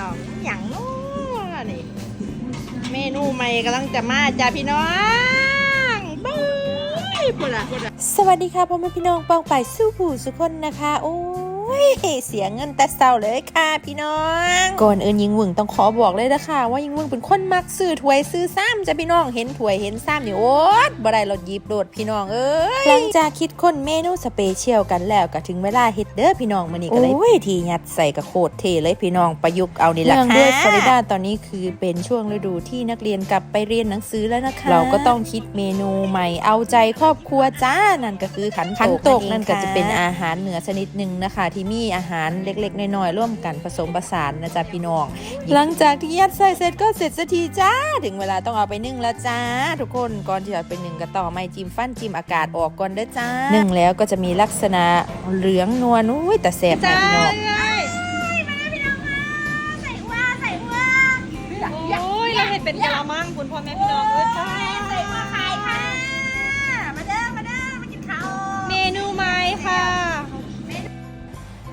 น้องอย่างนู้นนี่เมนูใหม่กำลังจะมาจ้าพี่น้องบู๊ยปุ่นละปุ่นละสวัสดีค่ะพ่อแม่พี่น้องปองไปสู้ผู้สุคนนะคะ โอ้ย เสียเงินแต่เศร้าเลยค่ะพี่น้อง ก่อนอื่นยิงหวึงต้องขอบอกเลยนะคะ ว่ายิงหวึงเป็นคนมักซื้อถ้วยซื้อซ้ำจ้ะพี่น้องเห็นถ้วยเห็นซ้ำนี่โอ๊ตบ่ได้รถยิบโดดพี่น้องเอ้ยหลังจากคิดค้นเมนูสเปเชียลกันแล้วก็ถึงเวลาเฮ็ดเด้อพี่น้องมื้อนี้ก็เลยโอ้ยทียัดใส่กระโคตรเทเลยพี่น้องประยุกต์เอานี่แหละค่ะด้วยฟลอริดาตอนนี้คือเป็นช่วงฤดูที่นักเรียนกลับไปเรียนหนังสือแล้วนะคะ เราก็ต้องคิดเมนูใหม่เอาใจครอบครัวจ้านั่นก็คือขันขันโตกนั่นก็จะเป็นอาหารเหนือชนิดหนึ่งนะคะ ที่มีอาหารเล็กๆน้อยๆร่วมกันผสมผสานนะจ๊ะพี่น้อง หลังจากที่ยัดใส่เสร็จก็เสร็จสักทีจ้า ถึงเวลาต้องเอาไปนึ่งแล้วจ้า ทุกคนก่อนที่จะไปนึ่งก็ต่อไม่จิ้มฟันจิ้มอากาศออกก่อนเด้อจ้านึ่งแล้วก็จะมีลักษณะเหลืองนวลอุ้ยแต่แสบนะพี่น้องโอ้ยเราเห็นเป็นกะละมังคุณพ่อแม่พี่น้องเอ้ยจ้า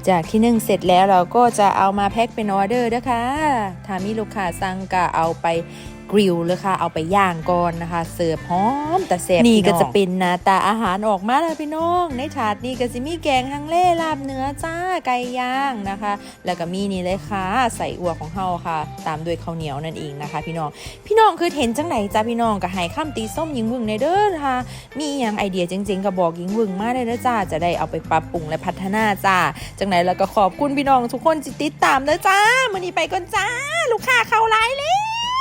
จากที่นึ่งเสร็จแล้วเราก็จะเอามาแพ็คเป็นออเดอร์นะคะถ้ามีลูกค้าสั่งก็เอาไป กริลเลยค่ะ เอาไปย่างก่อนนะคะ เสิร์ฟหอมแต่แซ่บนี่ก็จะเป็นหน้าตาอาหารออกมาแล้วพี่น้อง ในถาดนี้ก็จะมีแกงฮังเล่ลาบเนื้อจ้าไก่ย่างนะคะ แล้วก็มีนี่เลยค่ะใส่อัวของเฮาค่ะ ตามด้วยข้าวเหนียวนั่นเองนะคะ พี่น้องพี่น้องคือเห็นจังไหนจ้าพี่น้องก็ให้ข้ามตีส้มยิงวึงในเด้อนะคะมีอหย่างไอเดียเจ๋งๆก็บอกยิงวึงมาได้นะจ้าจะได้เอาไปปรับปรุงและพัฒนาจ้าจังไหนแล้วก็ขอบคุณพี่น้องทุกคนที่ติดตามเด้อจ้ามื้อนี้ไปก่อนจ้า ลูกค้าเข้าไลน์แล้ว